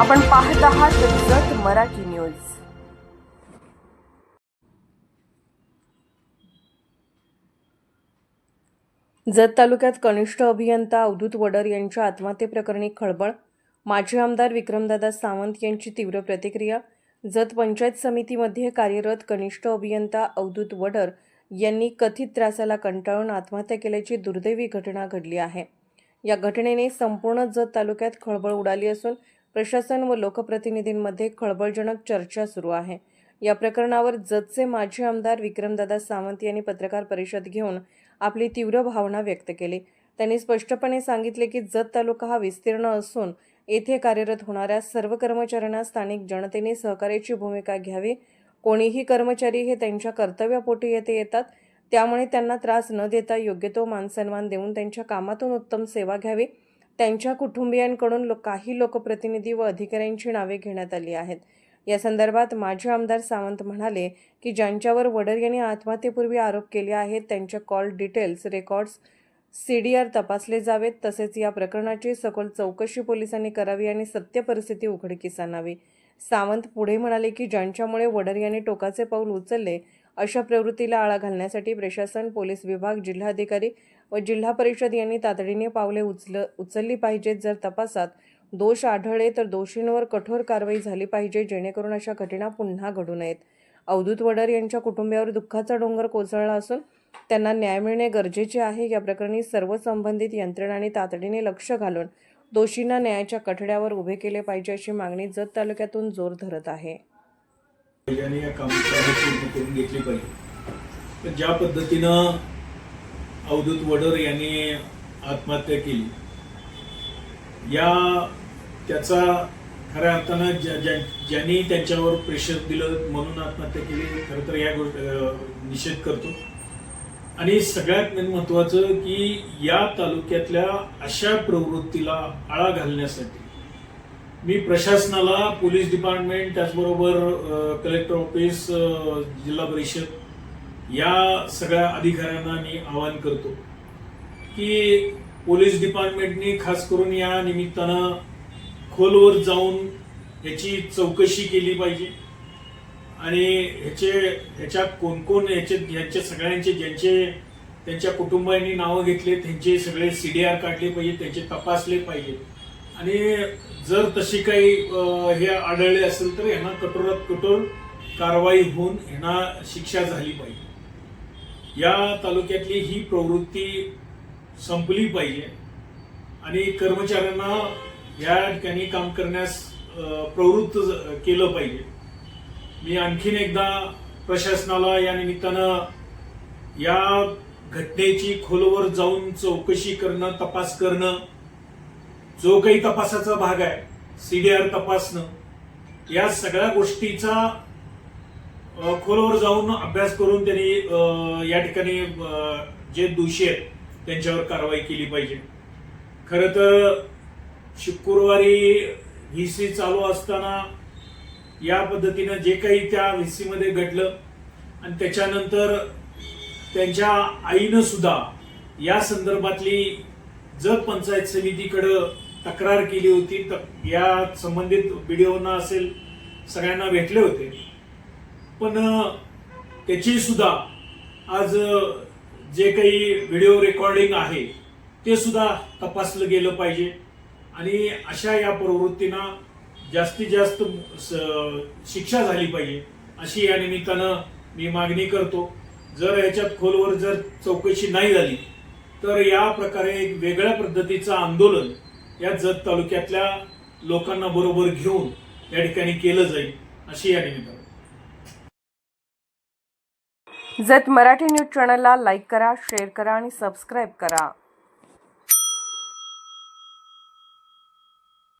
आपण पाहत आहात जत मराठी न्यूज. जत तालुक्यात कनिष्ठ अभियंता अवधूत वडर यांच्या आत्महत्येप्रकरणी खळबळ. माजी आमदार विक्रमदादा सावंत यांची तीव्र प्रतिक्रिया. जत पंचायत समितीमध्ये कार्यरत कनिष्ठ अभियंता अवधूत वडर यांनी कथित त्रासाला कंटाळून आत्महत्या केल्याची दुर्दैवी घटना घडली आहे. या घटनेने संपूर्ण जत तालुक्यात खळबळ उडाली असून प्रशासन व लोकप्रतिनिधींमध्ये खळबळजनक चर्चा सुरू आहे. या प्रकरणावर जतचे माजी आमदार विक्रमदादा सावंत यांनी पत्रकार परिषद घेऊन आपली तीव्र भावना व्यक्त केली. त्यांनी स्पष्टपणे सांगितले की जत तालुका हा विस्तीर्ण असून येथे कार्यरत होणाऱ्या सर्व कर्मचाऱ्यांना स्थानिक जनतेने सहकार्याची भूमिका घ्यावी. कोणीही कर्मचारी हे त्यांच्या कर्तव्यापोटी येथे येतात. त्यामुळे त्यांना त्रास न देता योग्य तो मानसन्मान देऊन त्यांच्या कामातून उत्तम सेवा घ्यावी. त्यांच्या कुटुंबियांकडून लो काही लोकप्रतिनिधी व अधिकाऱ्यांची नावे घेण्यात आली आहेत. या संदर्भात माजी आमदार सावंत म्हणाले की ज्यांच्यावर वडर यांनी आत्महत्येपूर्वी आरोप केले आहेत त्यांच्या call details records C D R तपासले जावेत. तसेच या प्रकरणाची सखोल चौकशी पोलिसांनी करावी आणि सत्य परिस्थिती उघडकीस आणावी. सावंत पुढे म्हणाले की ज्यांच्यामुळे वडर यांनी टोकाचे पाऊल उचलले अशा प्रवृत्तीला आळा घालण्यासाठी प्रशासन पोलीस विभाग जिल्हाधिकारी व जिल्हा परिषद यांनी तातडीने पावले उचल उचलली पाहिजेत. जर तपासात दोष आढळले तर दोषींवर कठोर कारवाई झाली पाहिजे. जेणेकरून अशा घटना पुन्हा घडू नयेत. अवधूत वडर यांच्या कुटुंबियावर दुःखाचा डोंगर कोसळला असून त्यांना न्याय मिळणे गरजेचे आहे. या प्रकरणी सर्व संबंधित यंत्रणांनी तातडीने लक्ष घालून दोषींना न्यायाच्या कठड्यावर उभे केले पाहिजे अशी मागणी जत तालुक्यातून जोर धरत आहे. या कामाची पूर्ण करून घेतली पाहिजे. तर ज्या पद्धतीनं अवधूत वडर यांनी आत्महत्या केली या त्याचा खऱ्या अर्थानं ज्या ज्या- ज्यांनी त्यांच्यावर प्रेशर दिलं म्हणून आत्महत्या केली खरं तर या गोष्ट निषेध करतो. आणि सगळ्यात महत्वाचं की या तालुक्यातल्या अशा प्रवृत्तीला आळा घालण्यासाठी मी प्रशासनाला पोलीस डिपार्टमेंट त्याचबरोबर कलेक्टर ऑफिस जिल्हा परिषद या सगळ्या अधिकाऱ्यांना मी आवाहन करतो की पोलीस डिपार्टमेंटनी खास करून या निमित्तानं खोलवर जाऊन याची चौकशी केली पाहिजे. आणि ह्याचे ह्याच्यात कोण कोण याचे ह्यांचे सगळ्यांचे ज्यांचे त्यांच्या कुटुंबांनी नावं घेतले त्यांचे सगळे सीडीआर काढले पाहिजे त्यांचे तपासले पाहिजे. आणि जर तशी काही हे आढळले असेल तर यांना कठोरात कठोर कारवाई होऊन यांना शिक्षा झाली पाहिजे. या तालुक्यातली ही प्रवृत्ती संपली पाहिजे. आणि कर्मचाऱ्यांना या ठिकाणी काम करण्यास प्रवृत्त केलं पाहिजे. मी आणखीन एकदा प्रशासनाला या निमित्तानं या घटनेची खोलवर जाऊन चौकशी करणं तपास करणं जो काही तपासाचा भाग आहे सीडीआर तपासणं या सगळ्या गोष्टीचा खोलवर जाऊन अभ्यास करून त्यांनी या ठिकाणी जे दोषी आहेत त्यांच्यावर कारवाई केली पाहिजे. खर तर शुक्रवारी व्ही सी चालू असताना या पद्धतीनं जे काही त्या व्ही सी मध्ये घडलं आणि त्याच्यानंतर त्यांच्या आईनं सुद्धा या संदर्भातली जर पंचायत समितीकडं तक्रार केली होती. त- या संबंधित व्हिडिओना असेल सगळ्यांना भेटले होते. पण त्याची सुद्धा आज जे काही व्हिडिओ रेकॉर्डिंग आहे ते सुद्धा तपासलं गेलं पाहिजे. आणि अशा या प्रवृत्तींना जास्तीत जास्त स- शिक्षा झाली पाहिजे. अशी या निमित्तानं मी मागणी करतो. जर याच्यात खोलवर जर चौकशी नाही झाली तर या प्रकारे एक वेगळ्या पद्धतीचं आंदोलन या जत तालुक्यातल्या लोकांना बरोबर घेऊन या ठिकाणी केलं जाईल अशी या निमित्तानं. जत मराठी न्यूज चॅनलला लाईक करा शेअर करा आणि सबस्क्राईब करा.